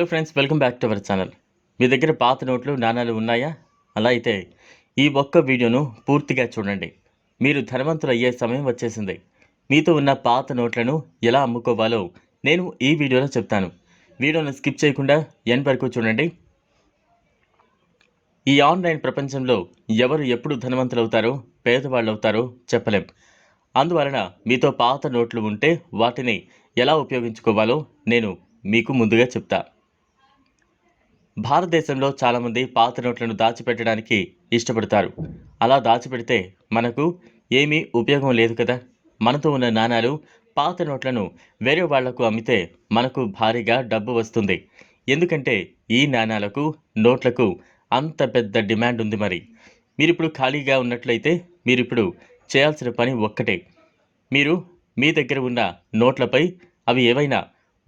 Hello friends welcome back to our channel. మీ దగ్గర పాత నోట్లు నాణాలు ఉన్నాయా? అలా అయితే ఈ ఒక్క వీడియోను పూర్తిగా చూడండి. మీరు ధనవంతులు అయ్యే సమయం వచ్చేసింది. మీతో ఉన్న పాత నోట్లను ఎలా అమ్ముకోవాలో నేను ఈ వీడియోలో చెప్తాను. వీడియోను స్కిప్ చేయకుండా ఎన్ వరకు చూడండి. ఈ ఆన్లైన్ ప్రపంచంలో ఎవరు ఎప్పుడు ధనవంతులు అవుతారో పేదవాళ్ళు అవుతారో చెప్పలేం. అందువలన మీతో పాత నోట్లు ఉంటే వాటిని ఎలా ఉపయోగించుకోవాలో నేను మీకు ముందుగా చెప్తా. భారతదేశంలో చాలామంది పాత నోట్లను దాచిపెట్టడానికి ఇష్టపడతారు. అలా దాచిపెడితే మనకు ఏమీ ఉపయోగం లేదు కదా? మనతో ఉన్న నాణాలు పాత నోట్లను వేరే వాళ్ళకు అమ్మితే మనకు భారీగా డబ్బు వస్తుంది. ఎందుకంటే ఈ నాణాలకు నోట్లకు అంత పెద్ద డిమాండ్ ఉంది మరి. మీరు ఇప్పుడు ఖాళీగా ఉన్నట్లయితే మీరు ఇప్పుడు చేయాల్సిన పని ఒక్కటే. మీరు మీ దగ్గర ఉన్న నోట్లపై అవి ఏవైనా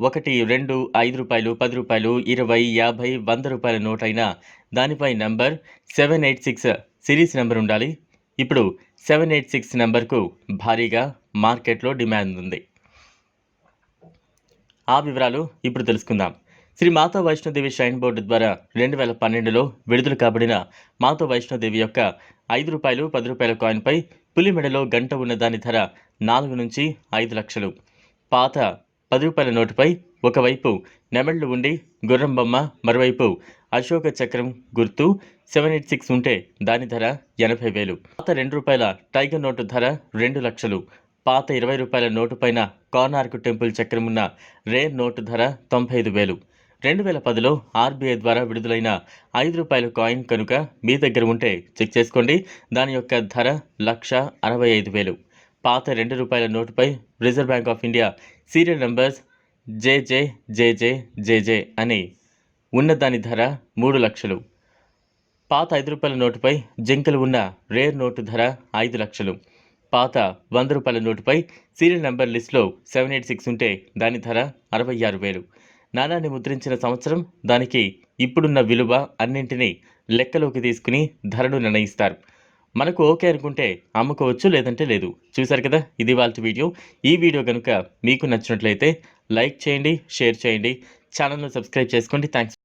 ఒకటి రెండు ఐదు రూపాయలు పది రూపాయలు ఇరవై యాభై వంద రూపాయల నోట్ అయినా దానిపై number seven eight six series number ఉండాలి. ఇప్పుడు సెవెన్ ఎయిట్ సిక్స్ నెంబర్కు భారీగా మార్కెట్లో డిమాండ్ ఉంది. ఆ వివరాలు ఇప్పుడు తెలుసుకుందాం. శ్రీ మాతా వైష్ణోదేవి షైన్ బోర్డు ద్వారా రెండు వేల పన్నెండులో విడుదల కాబడిన మాతా వైష్ణోదేవి యొక్క ఐదు రూపాయలు పది రూపాయల కాయిన్పై పులి మెడలో గంట ఉన్న దాని ధర నాలుగు నుంచి ఐదు లక్షలు. పాత పది రూపాయల నోటుపై ఒకవైపు నెమళ్ళు ఉండి గుర్రం బొమ్మ మరోవైపు అశోక చక్రం గుర్తు సెవెన్ ఎయిట్ సిక్స్ ఉంటే దాని ధర ఎనభై వేలు. పాత రెండు రూపాయల టైగర్ నోటు ధర రెండు లక్షలు. పాత ఇరవై రూపాయల నోటు పైన కార్నార్క్ టెంపుల్ చక్రం ఉన్న రేర్ నోటు ధర తొంభై ఐదు వేలు. రెండు వేల పదిలో ఆర్బీఐ ద్వారా విడుదలైన ఐదు రూపాయల కాయిన్ కనుక మీ దగ్గర ఉంటే చెక్ చేసుకోండి. దాని యొక్క ధర లక్ష అరవై ఐదు వేలు. పాత రెండు రూపాయల నోటుపై Reserve Bank of India serial numbers JJ JJ JJ అని ఉన్న దాని ధర మూడు లక్షలు. పాత ఐదు రూపాయల నోటుపై జింకలు ఉన్న రేర్ నోటు ధర ఐదు లక్షలు. పాత వంద రూపాయల నోటుపై సీరియల్ నెంబర్ లిస్టులో సెవెన్ ఎయిట్ సిక్స్ ఉంటే దాని ధర అరవై ఆరు వేలు. నాణాన్ని ముద్రించిన సంవత్సరం దానికి ఇప్పుడున్న విలువ అన్నింటినీ లెక్కలోకి తీసుకుని ధరను నిర్ణయిస్తారు. మనకు ఓకే అనుకుంటే అమ్ముకోవచ్చు లేదంటే లేదు. చూసారు కదా ఇది వాళ్ళ వీడియో. ఈ వీడియో కనుక మీకు నచ్చినట్లయితే లైక్ చేయండి షేర్ చేయండి. ఛానల్ను సబ్స్క్రైబ్ చేసుకోండి. థ్యాంక్స్